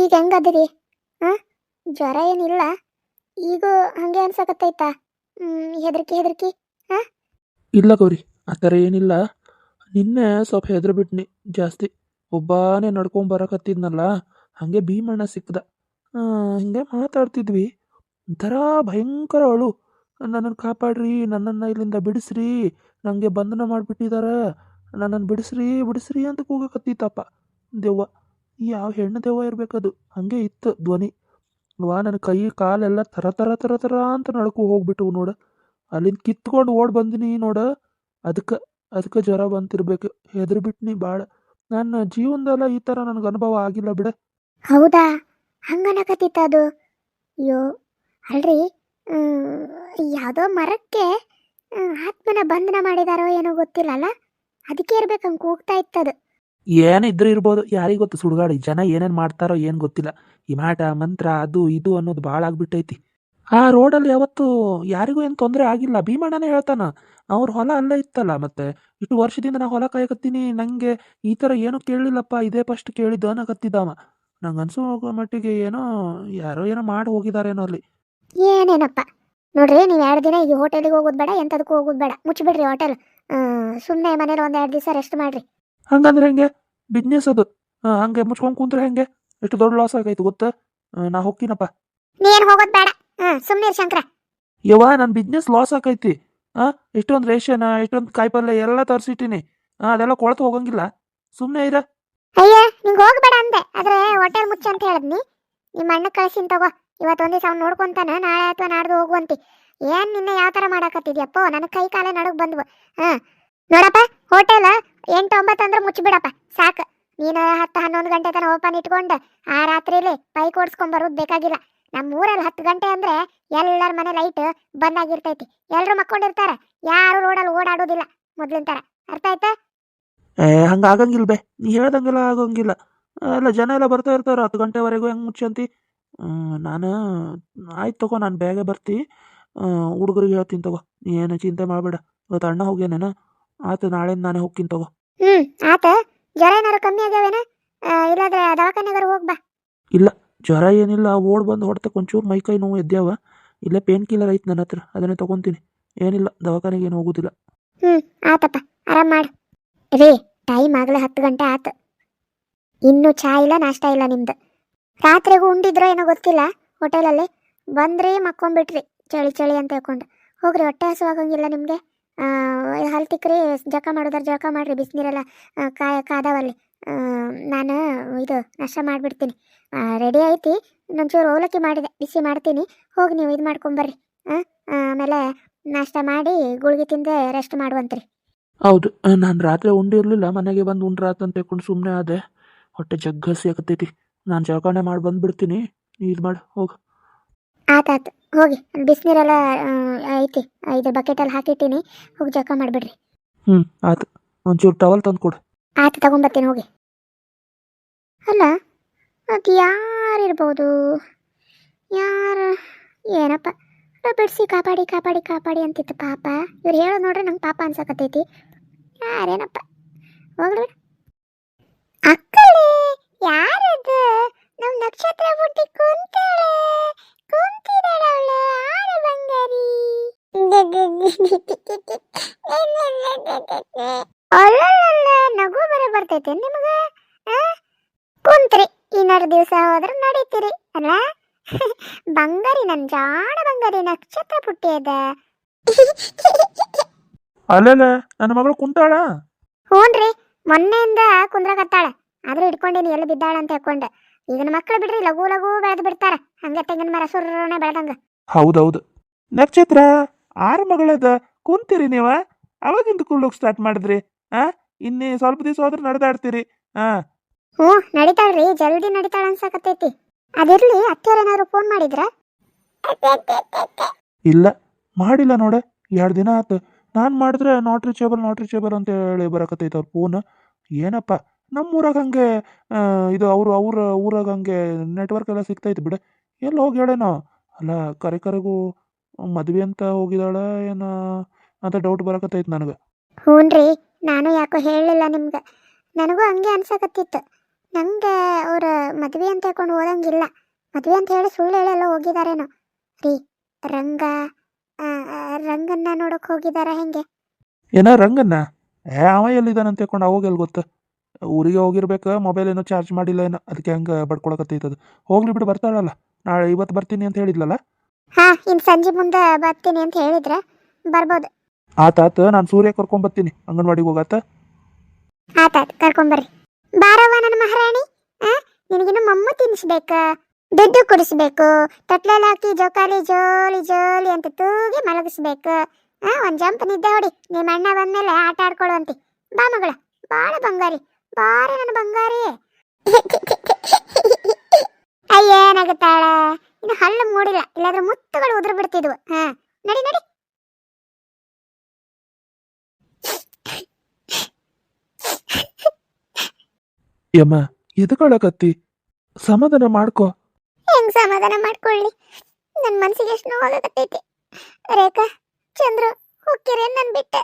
ಈಗ ಹೆಂಗದಿರಿ ಹಾಂ ಜ್ವರ ಏನಿಲ್ಲ. ಈಗ ಹಂಗೆ ಅನ್ಸಕತ್ತೈತಾ. ಹ್ಮ್, ಹೆದರ್ಕಿ ಹಾಂ ಇಲ್ಲ ಗೌರಿ, ಆ ಥರ ಏನಿಲ್ಲ. ನಿನ್ನೆ ಸ್ವಲ್ಪ ಹೆದ್ರ ಬಿಟ್ನಿ ಜಾಸ್ತಿ. ಒಬ್ಬಾನೇ ನಡ್ಕೊಂಡ್ ಬರಕತ್ತಿದ್ನಲ್ಲ, ಹಾಗೆ ಭೀಮಣ್ಣ ಸಿಕ್ಕದ ಹಿಂಗೆ ಮಾತಾಡ್ತಿದ್ವಿ. ಒಂಥರ ಭಯಂಕರ ಅಳು ನನ್ನನ್ನು ಕಾಪಾಡ್ರಿ, ನನ್ನನ್ನು ಇಲ್ಲಿಂದ ಬಿಡಿಸ್ರಿ ನನಗೆ ಬಂಧನ ಮಾಡಿಬಿಟ್ಟಿದಾರ. ನನ್ನನ್ನು ಬಿಡಿಸ್ರಿ ಬಿಡಿಸ್ರಿ ಅಂತ ಕೂಗಕತ್ತಿತ್ತಪ್ಪ. ದೆವ್ವ. ಯಾವ ಹೆಣ್ಣು ದೆವ್ವ ಇರಬೇಕದು? ಹಂಗೆ ಇತ್ತು ಧ್ವನಿ. ವಾ, ನನ್ನ ಕೈ, ಕಾಲೆಲ್ಲ ಥರ ಥರ ಥರ ಥರ ಅಂತ ನಡ್ಕೊ ಹೋಗ್ಬಿಟ್ಟವು ನೋಡು. ಅಲ್ಲಿಂದ ಕಿತ್ಕೊಂಡು ಓಡ್ ಬಂದಿನಿ ನೋಡ. ಅದಕ್ಕೆ ಅದಕ್ಕೆ ಜ್ವರ ಬಂತಿರ್ಬೇಕು. ಹೆದರ್ಬಿಟ್ನಿ ಭಾಳ ನನ್ನ ಜೀವನದಲ್ಲ ಈ ಥರ ನನಗೆ ಅನುಭವ ಆಗಿಲ್ಲ ಬಿಡ. ಹೌದಾ? ಹಂಗನಕತ್ತಿತ್ತ ಅದು? ಅಯ್ಯೋ, ಅಲ್ರಿ ಯಾವುದೋ ಮರಕ್ಕೆ ಆತ್ಮನ ಬಂಧನ ಮಾಡಿದಾರೋ ಏನೋ ಗೊತ್ತಿಲ್ಲಲ್ಲ? ಅದಕ್ಕೆ ಇರ್ಬೇಕು ಹಂಗೆ ಕೂಗ್ತಾ ಇತ್ತದು. ಏನಿದ್ರು ಇರ್ಬೋದು. ಯಾರಿಗೆ ಗೊತ್ತು? ಸುಡುಗಾಡಿ. ಜನ ಏನೇನು ಮಾಡ್ತಾರೋ ಏನು ಗೊತ್ತಿಲ್ಲ. ಈ ಮಾಟ, ಮಂತ್ರ, ಅದು, ಇದು ಅನ್ನೋದು ಭಾಳ ಆಗ್ಬಿಟ್ಟೈತಿ. ಆ ರೋಡಲ್ಲಿ ಯಾವತ್ತು ಯಾರಿಗೂ ಏನು ತೊಂದರೆ ಆಗಿಲ್ಲ. ಭೀಮಣ್ಣನೇ ಹೇಳ್ತಾನ, ಅವ್ರ ಹೊಲ ಅಲ್ಲೇ ಇತ್ತಲ್ಲ ಮತ್ತೆ? ಇಷ್ಟು ವರ್ಷದಿಂದ ನಾ ಹೊಲ ಕಾಯಕತ್ತೀನಿ. ನನಗೆ ಈ ಥರ ಏನೂ ಕೇಳಲಿಲ್ಲಪ್ಪ ಇದೇ ಫಸ್ಟ್ ಕೇಳಿದ್ದು ಅನ್ನಕತ್ತಿದ್ದವ ನಂಗೆ ಅನ್ಸೋ ಮಟ್ಟಿಗೆ ಏನೋ, ಯಾರೋ ಏನೋ ಮಾಡಿ ಹೋಗಿದಾರೇನೋ ಅಲ್ಲಿ. ಏನೇನಪ್ಪ? ನೋಡ್ರಿ, ನೀವು ಎರಡು ದಿನ ಈ ಹೋಟೆಲಿಗೆ ಹೋಗೋದು ಬೇಡ ಎಂಥದಕ್ಕೂ ಹೋಗೋದು ಬೇಡ. ಮುಚ್ಚಿಬಿಡ್ರಿ ಹೋಟೆಲ್ ಸುಮ್ಮನೆ ಮನೇಲಿ ಒಂದು ಎರಡು ದಿವಸ ರೆಸ್ಟ್ ಮಾಡ್ರಿ. ಹಂಗಂದ್ರೆ ಹೆಂಗೆ? ಬಿಸ್ನೆಸ್ ಅದು. ಹಂಗೆ ಮುಚ್ಕೊಂಡು ಕುಂತ್ರೆ ಹೆಂಗೆ? ಎಷ್ಟು ದೊಡ್ಡ ಲಾಸ್ ಆಗೈತೆ ಗೊತ್ತಾ? ನಾ ಹೋಗ್ತೀನಪ್ಪ. ನೀನು ಹೋಗೋದು ಬೇಡ. ಸುಮ್ಮನೆ ಶಂಕರ. ಯವ್ವ ನನ್ನ ಬಿಸ್ನೆಸ್ ಲಾಸ್ ಆಕೈತಿ. ಆ ಇಷ್ಟೊಂದು ರೇಷನ್ ಇಷ್ಟೊಂದು ಕಾಯಿಪಲ್ಯ ಎಲ್ಲ ತರಿಸಿಟ್ಟಿನಿ. ಅದೆಲ್ಲ ಕೊಳ್ತು ಹೋಗಂಗಿಲ್ಲ. ಸುಮ್ಮನೆ ಇರ. ಅಯ್ಯ ನಿಂಗೆ ಹೋಗಬೇಡ ಅಂದೆ. ಆದ್ರೆ ಹೋಟೆಲ್ ಮುಚ್ಚ ಅಂತ ಹೇಳಿದ್ನಿ. ನಿಮ್ಮ ಅಣ್ಣ ಕಳ್ಸಿನ್ ತಗೋ. ಇವತ್ತು ಒಂದಿವ್ಸ ಅವ್ನು ನೋಡ್ಕೊಂತಾನ. ನಾಳೆ ಅಥವಾ ನಾಡ್ದು ಹೋಗುವಂತಿ. ಏನ್ ನಿನ್ನ ಯಾವ ತರ ಮಾಡಾಕತ್ತಿದ್ಯಪ್ಪೋ? ನನ್ನ ಕೈ ಕಾಲೇ ನಡುಗ್ ಬಂದ್ವು. ಹಾ ನೋಡಪ್ಪ ಹೋಟೆಲ್ ಎಂಟು ಒಂಬತ್ತು ಅಂದ್ರೆ ಮುಚ್ಚಿಬಿಡಪ್ಪ, ಸಾಕು. ನೀನು ಹತ್ತು ಹನ್ನೊಂದು ಗಂಟೆ ತನಕ ಓಪನ್ ಇಟ್ಕೊಂಡು ಆ ರಾತ್ರಿಲಿ ಪೈಕ್ ಓಡಿಸ್ಕೊಂಡ್ ಬರೋದು ಬೇಕಾಗಿಲ್ಲ. ನಮ್ಮ ಊರಲ್ಲಿ ಹತ್ತು ಗಂಟೆ ಅಂದ್ರೆ ಎಲ್ಲರ ಮನೆ ಲೈಟ್ ಬಂದಾಗಿರ್ತೈತಿ ಎಲ್ಲರೂ ಮಕ್ಕೊಂಡಿರ್ತಾರೆ. ಯಾರು ರೋಡಲ್ಲಿ ಓಡಾಡೋದಿಲ್ಲ ಮೊದ್ಲಿನ ಥರ ಅರ್ಥ ಆಯ್ತಾ? ಹಂಗೆ ಆಗಂಗಿಲ್ಲ ಬೇ. ನೀ ಹೇಳ್ದಂಗೆಲ್ಲ ಆಗೋಂಗಿಲ್ಲ. ಎಲ್ಲ ಜನ ಎಲ್ಲ ಬರ್ತಾ ಇರ್ತಾರೆ, ಹತ್ತು ಗಂಟೆವರೆಗೂ ಹೆಂಗೆ ಮುಚ್ಚಂತಿ ನಾನು, ಆಯ್ತು ತಗೋ, ನಾನು ಬೇಗ ಬರ್ತಿ. ಹುಡುಗರಿಗೆ ಹೇಳ್ತೀನಿ ತಗೋ. ನೀ ಏನು ಚಿಂತೆ ಮಾಡಬೇಡ. ಇವತ್ತು ಅಣ್ಣ ಹೋಗ್ಯಾನೇನ? ಆಯ್ತು ನಾಳೆ ನಾನೇ ಹೋಗ್ತೀನಿ ತಗೋ. ಹ್ಮ್ ಆತ. ಜ್ವರ ಏನಾರು ಕಮ್ಮಿ ಆಗ್ಯಾವೇನ? ಆ, ಇಲ್ಲಾಂದ್ರೆ ದವಾಖಾನೆಗಾರ ಹೋಗ್ ಬಾ. ಇಲ್ಲ ಜ್ವರ ಏನಿಲ್ಲ ಓಡ್ ಬಂದು ಹೊಡ್ತಕ್ಕೆ ಒಂಚೂರು ಮೈ ಕೈ ನೋವು ಎದ್ಯಾವ. ಇಲ್ಲೇ ಪೇನ್ ಕಿಲ್ಲರ್ ಐತೆ ನನ್ನ ಹತ್ರ ಅದನ್ನೇ ತಗೊಂತೀನಿ. ಏನಿಲ್ಲ ದವಾಖಾನೆಗೆ ಏನು ಹೋಗೋದಿಲ್ಲ. ಹ್ಮ್ ಆತಪ್ಪ ಆರಾಮ್ ಮಾಡು. ರೀ ಟೈಮ್ ಆಗ್ಲೇ ಹತ್ತು ಗಂಟೆ ಆತು. ಇನ್ನೂ ಚಾ ಇಲ್ಲ ನಾಷ್ಟ ಇಲ್ಲ ನಿಮ್ದು. ರಾತ್ರಿಗೂ ಉಂಡಿದ್ರೋ ಏನೋ ಗೊತ್ತಿಲ್ಲ ಹೋಟೆಲಲ್ಲಿ. ಬಂದ್ರಿ ಮಕ್ಕೊಂಬಿಟ್ರಿ ಚಳಿ ಚಳಿ ಅಂತ ಹೇಳ್ಕೊಂಡು. ಹೋಗ್ರಿ ಹೊಟ್ಟೆ ಹಸುವಾಗಂಗಿಲ್ಲ ನಿಮಗೆ? ಹಲ್ ತಿಕ್ಕ್ರಿ ಜಕ ಮಾಡೋದಾರ ಜಕ ಮಾಡ್ರಿ ಬಿಸಿನೀರೆಲ್ಲ ಕಾಯ ಕಾದಾವಲ್ಲಿ. ನಾನು ಇದು ನಾಷ್ಟ ಮಾಡಿಬಿಡ್ತೀನಿ. ರೆಡಿ ಐತಿ. ಇನ್ನೊಂಚೂರು ಅವಲಕ್ಕಿ ಮಾಡಿದೆ ಬಿಸಿ ಮಾಡ್ತೀನಿ. ಹೋಗಿ ನೀವು ಇದು ಮಾಡ್ಕೊಂಬರ್ರಿ. ಹಾಂ ಆಮೇಲೆ ನಾಷ್ಟ ಮಾಡಿ ಗುಳಿಗೆ ತಿಂದೆ ರೆಸ್ಟ್ ಮಾಡುವಂತ್ರಿ. ಹೌದು ನಾನು ರಾತ್ರಿ ಉಂಡಿರಲಿಲ್ಲ ಮನೆಗೆ ಬಂದು ಉಂಡ್ರಾತ್ ಅಂತ ಹೇಳ್ಕೊಂಡು ಸುಮ್ಮನೆ ಆದೆ. ಹೊಟ್ಟೆ ಜಗ್ಗಸಿ ಆಗತೈತಿ ನಾನು ಜಳಕಣೆ ಮಾಡಿ ಬಂದ್ಬಿಡ್ತೀನಿ. ಇದು ಮಾಡು ಹೋಗು. ಆತಾತು ಹೋಗಿ ಬಿಸಿನೀರೆಲ್ಲ ಐತಿ ಇದು ಬಕೆಟಲ್ಲಿ ಹಾಕಿಟ್ಟಿನಿ. ಹೋಗಿ ಜಕ ಮಾಡ್ಬಿಡ್ರಿ. ಹ್ಞೂ ಆಯ್ತು. ಒಂಚೂರು ಟವಲ್ ತಂದು ಕೊಡು. ಆಯ್ತು ತಗೊಂಬರ್ತೀನಿ ಹೋಗಿ. ಅಲ್ಲ ಅದು ಯಾರಿರ್ಬೋದು ಯಾರು ಏನಪ್ಪ? ಬಿಡಿಸಿ ಕಾಪಾಡಿ ಕಾಪಾಡಿ ಕಾಪಾಡಿ ಅಂತಿತ್ತು ಪಾಪ. ಇವ್ರು ಹೇಳೋದು ನೋಡ್ರಿ ನಂಗೆ ಪಾಪ ಅನ್ಸಕತ್ತೈತಿ. ಯಾರೇನಪ್ಪ? ಹೋಗ್ರಿ ಅಕ್ಕಳೇ ಯಾರದು? ನಮ್ಮ ನಕ್ಷತ್ರ ಬುಟ್ಟಿ ಕುಂತಾಳೆ. ಆರು ಬಂಗಾರಿ ನಗು ಬರ ಬರ್ತೈತೆ ನಿಮಗ? ಕುಂತ್ರಿ ಇನ್ನೆರಡು ದಿವಸ ಹೋದ್ರೆ ನಡೀತೀರಿ ಅಲ್ಲ ಬಂಗಾರಿ ನನ್ ಜಾಣ ಬಂಗಾರಿ ನಕ್ಷತ್ರ ಪುಟ್ಟಿ ಅದ ಅಲ್ಲೆಲ್ಲ ನನ್ನ ಮಗಳು ಕುಂತಾಳ ಹ್ಞೂನ್ರಿ ಮೊನ್ನೆಯಿಂದ ಕುಂದ್ರಕತ್ತಾಳ ಆದ್ರೆ ಹಿಡ್ಕೊಂಡಿನಿ ಎಲ್ಲಿ ಬಿದ್ದಾಳ ಅಂತ ಹೇಳ್ಕೊಂಡೆ ಈಗಿನ ಮಕ್ಕಳು ಬಿಡ್ರಿ ಲಘು ಲಘು ಬೆಳೆದು ಬಿಡ್ತಾರ ಹಂಗೆ ತೆಂಗಿನ ಮರ ಸುರ್ರನೆ ಬೆಳೆದಂಗ ಹೌದೌದು. ನಕ್ಷತ್ರ ಆರು ಮಗಳದ ಕುಂತೀರಿ ನೀವ. ಅವಾಗಿಂದ ಕುಳ್ಳೋಗಿ ಸ್ಟಾರ್ಟ್ ಮಾಡಿದ್ರಿ? ಆ? ಇನ್ನೇ ಸ್ವಲ್ಪ ದಿವಸ ಹೋದ್ರೆ ನಡೆದಾಡ್ತೀರಿ. ಆ? ಹ್ಞೂ ನಡೀತಾಳ್ರಿ. ಜಲ್ದಿ ನಡೀತಾಳ ಅನ್ಸಕತ್ತೈತಿ. ಅದಿರ್ಲಿ ಅತ್ತೆಯರೇನಾದ್ರು ಫೋನ್ ಮಾಡಿದ್ರ? ಇಲ್ಲ ಮಾಡಿಲ್ಲ ನೋಡ. ಎರಡು ದಿನ ಆತು. ನಾನು ಮಾಡಿದ್ರೆ ನಾಟ್ ರೀಚೇಬಲ್ ನಾಟ್ ರೀಚೇಬಲ್ ಅಂತ ಹೇಳಿ ಬರಕತ್ತೈತೆ ಅವ್ರ ಫೋನ್ ಏನಪ್ಪ? ನಮ್ಮ ಊರಾಗ ಹಂಗೆ ಆ, ಇದು ಅವರು ಅವ್ರ ಊರಾಗ ಹಂಗೆ ನೆಟ್ವರ್ಕ್ ಎಲ್ಲ ಸಿಗ್ತೈತೆ ಬಿಡ. ಎಲ್ಲಿ ಹೋಗಿ ಹೇಳೇನೋ ಅಲ್ಲ ಕರೆ ಕರೆಗೂ ಮದ್ವೆ ಅಂತ ಹೋಗಿದಾಳ ಏನ ಅಂತ ಡೌಟ್ ಬರಕತ್ತೈತ್ ನನಗೆ. ಹ್ಞೂನ್ರಿ ನಾನು ಯಾಕೋ ಹೇಳಲಿಲ್ಲ ನಿಮ್ಗೆ. ನನಗೂ ಹಂಗೆ ಅನ್ಸಕತ್ತಿತ್ತು. ನಂಗೆ ಅವ್ರ ಮದ್ವೆ ಅಂತ ಹೇಳ್ಕೊಂಡು ಹೋದಂಗಿಲ್ಲ. ಮದ್ವೆ ಅಂತ ಹೇಳಿ ಸುಳ್ಳು ಹೇಳೆಲ್ಲ ಹೋಗಿದಾರೇನೋ. ರೀ ರಂಗ ಆ, ಆ, ರಂಗನ್ನ ನೋಡಕ್ ಹೋಗಿದಾರ ಹೆಂಗೆ? ಏನ ರಂಗನ್ನ? ಏ ಅವ ಎಲ್ಲಿದ್ದಾನಂತ ತಿಳ್ಕೊಂಡು ಅವಾಗ ಎಲ್ಲಿ ಗೊತ್ತ? ಊರಿಗೆ ಹೋಗಿರ್ಬೇಕು ಮೊಬೈಲ್ ಏನೋ ಚಾರ್ಜ್ ಮಾಡಿಲ್ಲ ಏನೋ. ಅದಕ್ಕೆ ಹಂಗೆ ಬಡ್ಕೊಳಕತ್ತೈತದು ಹೋಗ್ಲಿ ಬಿಡು ಬರ್ತಾಳಲ್ಲ. ನಾಳೆ ಇವತ್ತು ಬರ್ತೀನಿ ಅಂತ ಹೇಳಿದ್ಲಲ್ಲ? ಹಾ ಇನ್ ಸಂಜೆ ಮುಂದೆ ಬರ್ತೀನಿ ಅಂತ ಹೇಳಿದ್ರೆ ಬರ್ಬೋದು. ಆತಾತ ನಾನು ಸೂರ್ಯ ಕರ್ಕೊಂಬರ್ತೀನಿ ಅಂಗನವಾಡಿಗೆ ಹೋಗಾತ? ಆತಾತ್ ಕರ್ಕೊಂಬರ್ರಿ ಬಾರವ್ವ ನನ್ನ ಮಹಾರಾಣಿ. ಆ ನಿನಗಿನ್ನು ಮಮ್ಮು ತಿನ್ನಿಸ್ಬೇಕ ದುಡ್ಡು ಕುಡಿಸ್ಬೇಕು ತೊಟ್ಲಲ್ಲಿ ಹಾಕಿ ಜೋಕಾಲಿ ಜೋಲಿ ಜೋಲಿ ಅಂತ ತೂಗಿ ಮಲಗಿಸ್ಬೇಕು. ಆ ಒಂದ್ ಜಂಪ್ ನಿದ್ದೆ ಹೊಡಿ. ನಿಮ್ಮ ಅಣ್ಣ ಬಂದ್ಮೇಲೆ ಆಟ ಆಡ್ಕೊಳ್ಳುವಂತಿ ಬಾ ಮಗಳ ಬಾಳ ಬಂಗಾರಿ ಬಾರಿ ನನ್ನ ಬಂಗಾರಿ ಅಯ್ಯೇನಾಗುತ್ತಾಳ ಇನ್ನು ಹಲ್ಲು ಮೂಡಿಲ್ಲ. ಇಲ್ಲಾದ್ರೆ ಮುತ್ತುಗಳು ಉದುರು ಬಿಡ್ತಿದ್ವು ಹಾ ನಡಿ ನಡಿ. ಯಮ್ಮ ಎದಕೊಳಕತ್ತಿ? ಸಮಾಧಾನ ಮಾಡ್ಕೋ. ಹೆಂಗ್ ಸಮಾಧಾನ ಮಾಡ್ಕೊಳ್ಳಿ? ನನ್ನ ಮನ್ಸಿಗೆ ಎಷ್ಟು ನೋವಾಗತ್ತೈತಿ ರೇಖಾ ಚಂದ್ರ ಹೋಗ್ತೀರೇನ್ ನನ್ ಬಿಟ್ಟೆ.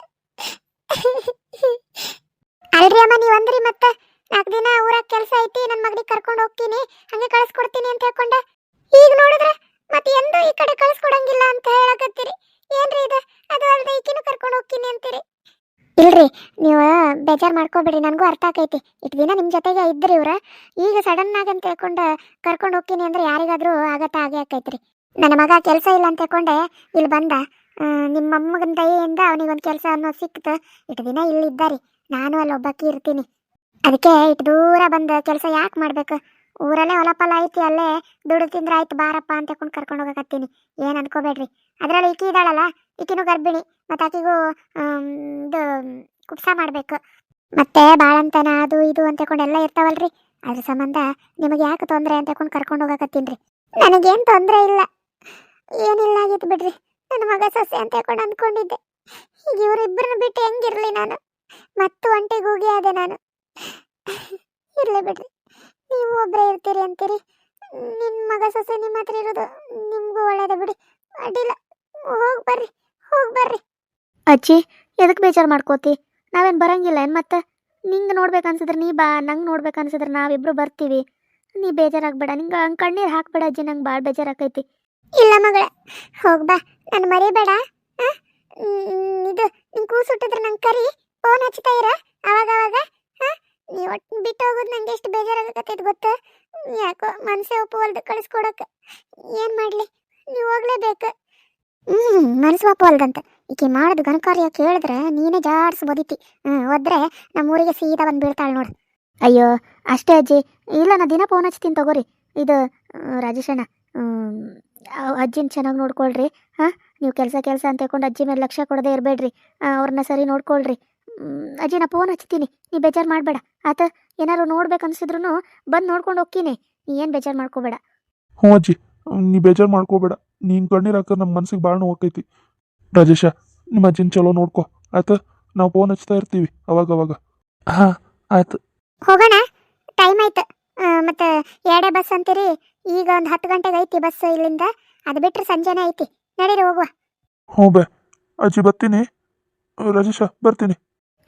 ಅಲ್ರಿ ಅಮ್ಮ ನೀವಂದ್ರಿ ಮತ್ತ. ನಾಲ್ಕು ದಿನ ಊರಾಗ ಕೆಲಸ ಐತಿ ನನ್ನ ಮಗನಿಗೆ ಕರ್ಕೊಂಡು ಹೋಗ್ತೀನಿ, ಹಂಗೆ ಕಳಿಸ್ಕೊಡ್ತೀನಿ ಅಂತ ಹೇಳ್ಕೊಂಡ. ಈಗ ನೋಡಿದ್ರೆ ಮತ್ತೆ ಎಂದು ಈ ಕಡೆ ಕಳಿಸ್ಕೊಡಂಗಿಲ್ಲ ಅಂತ ಹೇಳಕತ್ತೀರಿ. ಏನ್ರಿ ಇದು? ಅದು ಅಲ್ಲದೆ ಈಕಿನೂ ಕರ್ಕೊಂಡು ಹೋಗ್ತೀನಿ ಅಂತೀರಿ. ಇಲ್ರಿ, ನೀವು ಬೇಜಾರು ಮಾಡ್ಕೋಬೇಡಿ ನನಗೂ ಅರ್ಥ ಆಕೈತಿ. ಇಟ್ ದಿನ ನಿಮ್ಮ ಜೊತೆಗೆ ಇದ್ರಿ ಇವ್ರ. ಈಗ ಸಡನ್ ಆಗಿ ಅಂತ ಹೇಳ್ಕೊಂಡು ಕರ್ಕೊಂಡು ಹೋಗ್ತೀನಿ ಅಂದ್ರೆ ಯಾರಿಗಾದ್ರೂ ಆಗತ್ತ ಆಗೇ ಆಕೈತ್ರಿ. ನನ್ನ ಮಗ ಕೆಲಸ ಇಲ್ಲ ಅಂತ ಹೇಳ್ಕೊಂಡೆ ಇಲ್ಲಿ ಬಂದ. ನಿಮ್ಮ ಅಮ್ಮಗನ ದಯೆಯಿಂದ ಅವನಿಗೊಂದು ಕೆಲಸ ಅನ್ನೋದು ಸಿಕ್ತು. ಇಟ್ಟು ದಿನ ಇಲ್ಲಿ ಇದ್ದಾರಿ. ನಾನು ಅಲ್ಲಿ ಒಬ್ಬಾಕಿ ಇರ್ತೀನಿ. ಅದಕ್ಕೆ ಇಟ್ ದೂರ ಬಂದ ಕೆಲಸ ಯಾಕೆ ಮಾಡ್ಬೇಕು? ಊರಲ್ಲೇ ಹೊಲಪಲ್ಲ ಫಲ ಐತಿ, ಅಲ್ಲೇ ದುಡ್ಡು ತಿಂದ್ರೆ ಆಯ್ತು ಬಾರಪ್ಪ ಅಂತ ಹೇಳ್ಕೊಂಡು ಕರ್ಕೊಂಡು ಹೋಗಕತ್ತೀನಿ. ಏನ್ ಅನ್ಕೋಬೇಡ್ರಿ. ಅದ್ರಲ್ಲಿ ಈಕಿ ಇದ್ದಾಳಲ್ಲ, ಈಕಿನೂ ಗರ್ಭಿಣಿ, ಮತ್ತು ಆಕಿಗೂ ಇದು, ಕುಪ್ಸ ಮಾಡಬೇಕು. ಮತ್ತೆ ಬಾಳಂತನ, ಅದು ಇದು ಅಂತ ಹೇಳ್ಕೊಂಡು ಎಲ್ಲ ಇರ್ತಾವಲ್ರಿ. ಅದ್ರ ಸಂಬಂಧ ನಿಮಗೆ ಯಾಕೆ ತೊಂದರೆ ಅಂತ ಹೇಳ್ಕೊಂಡು ಕರ್ಕೊಂಡು ಹೋಗಕತ್ತೀನ್ರಿ ರೀ. ನನಗೇನು ತೊಂದರೆ ಇಲ್ಲ. ಏನಿಲ್ಲ ಆಗಿತ್ತು ಬಿಡ್ರಿ. ನನ್ನ ಮಗ ಸೊಸೆ ಅಂತ ಹೇಳ್ಕೊಂಡು ಅಂದ್ಕೊಂಡಿದ್ದೆ. ಈಗ ಇವರಿಬ್ಬರನ್ನ ಬಿಟ್ಟು ಹೆಂಗಿರ್ಲಿ ನಾನು? ಮತ್ತು ಒಂಟೆಗೆ ಹೋಗಿ ಆದೆ ನಾನು. ಇರ್ಲಿ ಬಿಡ್ರಿ. ನೀವು ಒಬ್ಬರೇ ಇರ್ತೀರಿ ಅಂತೀರಿ. ನಿನ್ನ ಮಗ ಸೊಸೆ ನಿಮ್ಮ ಹತ್ರ ಇರೋದು ನಿಮಗೂ ಒಳ್ಳೇದೇ ಬಿಡಿ. ಅಡ್ಡಿಲ್ಲ. ಹೋಗಿ ಬರ್ರಿ. ಹೋಗಿ ಬರ್ರಿ. ಅಜ್ಜಿ ಎದಕ್ಕೆ ಬೇಜಾರು ಮಾಡ್ಕೋತಿ? ನಾವೇನು ಬರಂಗಿಲ್ಲ. ಏನು ಮತ್ತೆ? ನಿಂಗೆ ನೋಡ್ಬೇಕನ್ಸಿದ್ರೆ ನೀ ಬಾ ನಂಗೆ ನೋಡ್ಬೇಕನ್ಸಿದ್ರೆ ನಾವಿಬ್ರು ಬರ್ತೀವಿ. ನೀ ಬೇಜಾರಾಗ್ಬೇಡ. ನಿಂಗೆ ಹಂಗೆ ಕಣ್ಣೀರು ಹಾಕ್ಬೇಡ ಅಜ್ಜಿ ನಂಗೆ ಭಾಳ ಬೇಜಾರಾಕೈತಿ. ಇಲ್ಲ ಮಗಳ. ಹೋಗ್ಬಾ ನಾನು ಮರಿಬೇಡ. ಇದು ನಿಂಗೆ ಕೂಸುಟ್ಟಿದ್ರೆ ನಂಗೆ ಕರಿ. ಫೋನ್ ಹಚ್ತಾ ಇರ. ಅವಾಗ ಅವಾಗ ಒಟ್ಟು ಬಿಟ್ಟು ಹೋಗೋದು ನಂಗೆ ಎಷ್ಟು ಬೇಜಾರಾಗತ್ತೈತೆ ಗೊತ್ತಾ? ಯಾಕೋ ಮನಸ್ಸೇ ಒಪ್ಪುವಲ್ದು ಕಳಿಸ್ಕೊಡಕ್ಕೆ ಏನು ಮಾಡಲಿ? ನೀವು ಹೋಗ್ಲೇಬೇಕು. ಹ್ಞೂ ಮನಸ್ಸು ಒಪ್ಪುವಲ್ದಂತೆ. ಈಕೆ ಮಾಡೋದು ಗಣಕಾರ್ಯ ಕೇಳಿದ್ರೆ ನೀನೇ ಜಾಡ್ಸಿ ಬದಿತಿ. ಹ್ಞೂ ಹೋದ್ರೆ ನಮ್ಮ ಊರಿಗೆ ಸೀದಾ ಬಂದು ಬೀಳ್ತಾಳೆ ನೋಡು. ಅಯ್ಯೋ, ಅಷ್ಟೇ ಅಜ್ಜಿ. ಇಲ್ಲ, ನಾ ದಿನ ಫೋನ್ ಹಚ್ತೀನಿ ತಗೋರಿ. ಇದು ರಾಜೇಶಣ್ಣ. ಅಜ್ಜಿನ ಚೆನ್ನಾಗಿ ನೋಡ್ಕೊಳ್ರಿ. ಹಾಂ? ನೀವು ಕೆಲಸ ಕೆಲಸ ಅಂತ ಹೇಳ್ಕೊಂಡು ಅಜ್ಜಿ ಮೇಲೆ ಲಕ್ಷ್ಯ ಕೊಡದೇ ಇರಬೇಡ್ರಿ. ಅವ್ರನ್ನ ಸರಿ ನೋಡ್ಕೊಳ್ರಿ. ಅಜ್ಜಿ ನಾ ಫೋನ್ ಹಚ್ತೀನಿ. ನೀ ಬೇಜಾರು ಮಾಡಬೇಡ. ಆತ ಏನಾರು ನೋಡ್ಬೇಕು ಅನ್ಸಿದ್ರು ಬಂದು ನೋಡ್ಕೊಂಡು ಹೋಗ್ತೀನಿ. ನೀ ಏನು ಬೇಜಾರು ಮಾಡ್ಕೋಬೇಡ. ಹ್ಞೂ ಅಜ್ಜಿ ನೀ ಬೇಜಾರು ಮಾಡ್ಕೋಬೇಡ. ನೀನು ಕಣ್ಣೀರು ಹಾಕ ನಮ್ಮ ಮನ್ಸಿಗೆ ಭಾಳ ನೋವಾಕೈತಿ ರಾಜೇಶ ನಿಮ್ಮ ಅಜ್ಜಿನ ಚಲೋ ನೋಡ್ಕೊ. ಆಯ್ತು ನಾವು ಫೋನ್ ಹಚ್ತಾ ಇರ್ತೀವಿ ಅವಾಗ ಅವಾಗ. ಹಾಂ ಆಯ್ತು. ಹೋಗೋಣ? ಟೈಮ್ ಆಯ್ತು. ಮತ್ತೆ ಎರಡೇ ಬಸ್ ಅಂತೀರಿ. ಈಗ ಒಂದು ಹತ್ತು ಗಂಟೆಗೆ ಐತಿ ಬಸ್ ಇಲ್ಲಿಂದ. ಅದು ಬಿಟ್ರೆ ಸಂಜೆನೇ ಐತಿ. ನಡೀರಿ ಹೋಗುವ. ಹ್ಞೂ ಬೇ. ಅಜ್ಜಿ ಬರ್ತೀನಿ. ರಾಜೇಶ ಬರ್ತೀನಿ.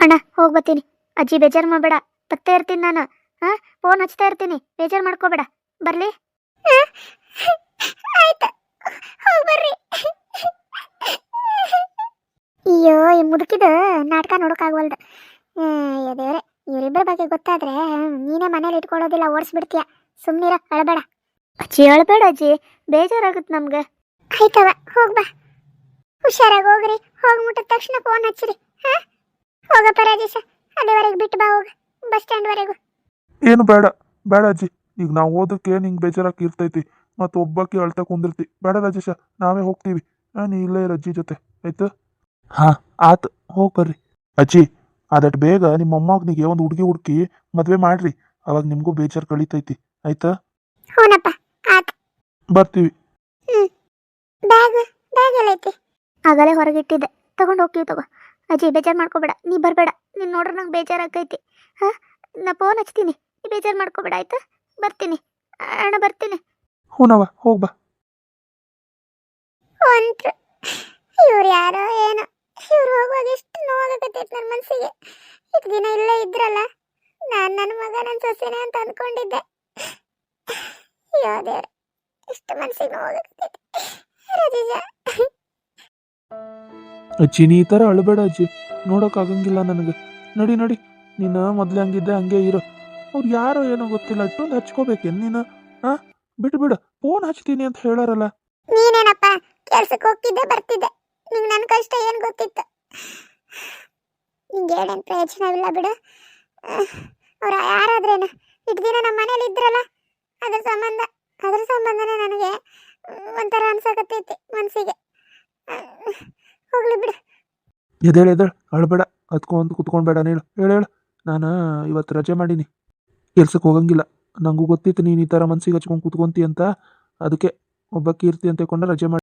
ಅಣ್ಣ ಹೋಗಿ ಬರ್ತೀನಿ. ಅಜ್ಜಿ ಬೇಜಾರು ಮಾಡಬೇಡ. ಬತ್ತೇ ಇರ್ತೀನಿ ನಾನು. ಹಾ? ಫೋನ್ ಹಚ್ತಾ ಇರ್ತೀನಿ. ಬೇಜಾರು ಮಾಡ್ಕೋಬೇಡ. ಬರಲಿ? ಆಯ್ತು. ಹೋಗಿ ಬರ್ರಿ. ಅಯ್ಯೋ ಈ ಮುದುಕಿದ ನಾಟಕ ನೋಡೋಕ್ಕಾಗವಲ್ದು ದೇವ್ರೆ ಇವರಿಬ್ಬರ ಬಗ್ಗೆ ಗೊತ್ತಾದ್ರೆ ನೀನೇ ಮನೇಲಿ ಇಟ್ಕೊಳ್ಳೋದಿಲ್ಲ ಓಡಿಸ್ಬಿಡ್ತೀಯ. ಸುಮ್ಮನಿರ ಅಳಬೇಡ. ಅಜ್ಜಿ ಅಳ್ಬೇಡ ಅಜ್ಜಿ. ಬೇಜಾರಾಗುತ್ತೆ ನಮ್ಗೆ. ಆಯ್ತವ ಹೋಗ್ಬಾ ಹುಷಾರಾಗಿ ಹೋಗ್ರಿ. ಹೋಗಿ ಮುಟ್ಟಿದ ತಕ್ಷಣ ಫೋನ್ ಹಚ್ಚಿರಿ. ಹೋಗಪ್ಪ ರಾಜೇಶ ಅಲ್ಲಿವರೆಗೆ ಬಿಟ್ಟು ಬಾ ಹೋಗ ಬಸ್ ಸ್ಟ್ಯಾಂಡ್ವರೆಗೂ. ಏನು ಬೇಡ ಬೇಡ ಅಜ್ಜಿ. ಈಗ ನಾವು ಓದಕ್ಕೆ ನಿಂಗೆ ಬೇಜಾರಾಗಿ ಇರ್ತೈತಿ ಮತ್ತು ಒಬ್ಬಕ್ಕೆ ಅಳ್ತಾ ಕುಂದಿರ್ತಿ. ಬೇಡ ರಾಜೇಶ ನಾವೇ ಹೋಗ್ತೀವಿ. ನಾನು ನೀ ಇಲ್ಲೇ ಇರೋ ಅಜ್ಜಿ ಜೊತೆ. ಆಯ್ತು? ಹಾಂ ಆತು ಹೋಗಿ ಬರ್ರಿ. ಅಜ್ಜಿ ಅದಟ್ಟು ಬೇಗ ನಿಮ್ಮ ಮೊಮ್ಮಗನಿಗೆ ಒಂದು ಹುಡುಗಿ ಹುಡುಕಿ ಮದುವೆ ಮಾಡ್ರಿ. ಅವಾಗ ನಿಮಗೂ ಬೇಜಾರು ಕಳೀತೈತಿ. ಆಯ್ತಾ? ಹೂನಪ್ಪ ಆತ್. ಬರ್ತೀವಿ. ಬ್ಯಾಗ್ ಬ್ಯಾಗ್ ಎಲ್ಲೈತಿ. ಆಗಲೇ ಹೊರಗಿಟ್ಟಿದ್ದೆ. ತಗೊಂಡು ಹೋಗ್ತೀವಿ ತಗೋ. ಅಜ್ಜಿ ಬೇಜಾರು ಮಾಡ್ಕೋಬೇಡ. ನೀ ಬರಬೇಡ. ನೀನು ನೋಡ್ರೆ ನಂಗೆ ಬೇಜಾರಾಗೈತಿ. ಹಾಂ? ನಾ ಫೋನ್ ಹಚ್ತೀನಿ. ನೀ ಬೇಜಾರು ಮಾಡ್ಕೋಬೇಡ ಆಯ್ತಾ? ಬರ್ತೀನಿ. ಅಣ್ಣ ಬರ್ತೀನಿ. ಹೂನವ ಹೋಗ್ ಬಾ. ಹೊಂಟ್ರು ಇವ್ರು ಯಾರೋ ಏನೋ. ಇವ್ರು ಹೋಗುವಾಗ ಎಷ್ಟು ನೋವಾಗತ್ತೈತೆ ನನ್ನ ಮನಸ್ಸಿಗೆ ಇಷ್ಟು ದಿನ ಇಲ್ಲೇ ಇದ್ರಲ್ಲ ನಾನು ನನ್ನ ಮಗ ನನ್ನ ಸೊಸೆನೆ ಅಂತ ಅಂದ್ಕೊಂಡಿದ್ದೆ ಅಯ್ಯೋ ದೇವ್ರೆ ಇಷ್ಟು ಮನ್ಸಿಗೆ ನೋವಾಗತ್ತೈತೆ ರಜೀಜ ಅಜ್ಜಿ ನೀ ಈ ಥರ ಅಳಬೇಡ ಅಜ್ಜಿ. ನೋಡೋಕ್ಕಾಗಂಗಿಲ್ಲ ನನಗೆ. ನಡಿ ನಡಿ. ನೀನು ಮೊದಲೇ ಹಂಗಿದ್ದೆ ಹಂಗೆ ಇರೋ. ಅವ್ರು ಯಾರೋ ಏನೋ ಗೊತ್ತಿಲ್ಲ. ಅಷ್ಟೊಂದು ಹಚ್ಕೋಬೇಕೇನು ನೀನು? ಹಾ ಬಿಡು ಬಿಡು. ಫೋನ್ ಹಚ್ತೀನಿ ಅಂತ ಹೇಳಾರಲ್ಲ. ನೀನೇನಪ್ಪ? ಕೆಲ್ಸಕ್ಕೆ ಹೋಗ್ತಿದ್ದೆ, ಬರ್ತಿದ್ದೆ. ನಿಂಗೆ ನನ್ನ ಕಷ್ಟ ಏನು ಗೊತ್ತಿತ್ತು? ನಿಂಗೆ ಹೇಳೇನು ಪ್ರಯೋಜನವಿಲ್ಲ ಬಿಡು. ಅವ್ರ ಯಾರಾದ್ರೇನು? ಇಟ್ಟು ದಿನ ನಮ್ಮ ಮನೇಲಿ ಇದ್ರಲ್ಲ? ಅದ್ರ ಸಂಬಂಧ, ಅದ್ರ ಸಂಬಂಧನೇ ನನಗೆ ಒಂಥರ ಅನ್ಸಕತ್ತೈತಿ ಮನಸ್ಸಿಗೆ ಹೋಗ್ಲಿ ಬಿಡು. ಎದೇಳು ಎದೇಳು ಅಳಬೇಡ. ಹತ್ಕೊಂತ ಕುತ್ಕೊಂಡ್ಬೇಡ ನೀಳು ಹೇಳು ಹೇಳು. ನಾನು ಇವತ್ತು ರಜೆ ಮಾಡೀನಿ. ಕೆಲ್ಸಕ್ಕೆ ಹೋಗಂಗಿಲ್ಲ. ನನಗೂ ಗೊತ್ತಿತ್ತು ನೀನು ಈ ಥರ ಮನ್ಸಿಗೆ ಹಚ್ಕೊಂಡು ಕುತ್ಕೊಂತಿ ಅಂತ. ಅದಕ್ಕೆ ಒಬ್ಬ ಕೀರ್ತಿ ಅಂತ ತಿಳ್ಕೊಂಡು ರಜೆ ಮಾಡಿ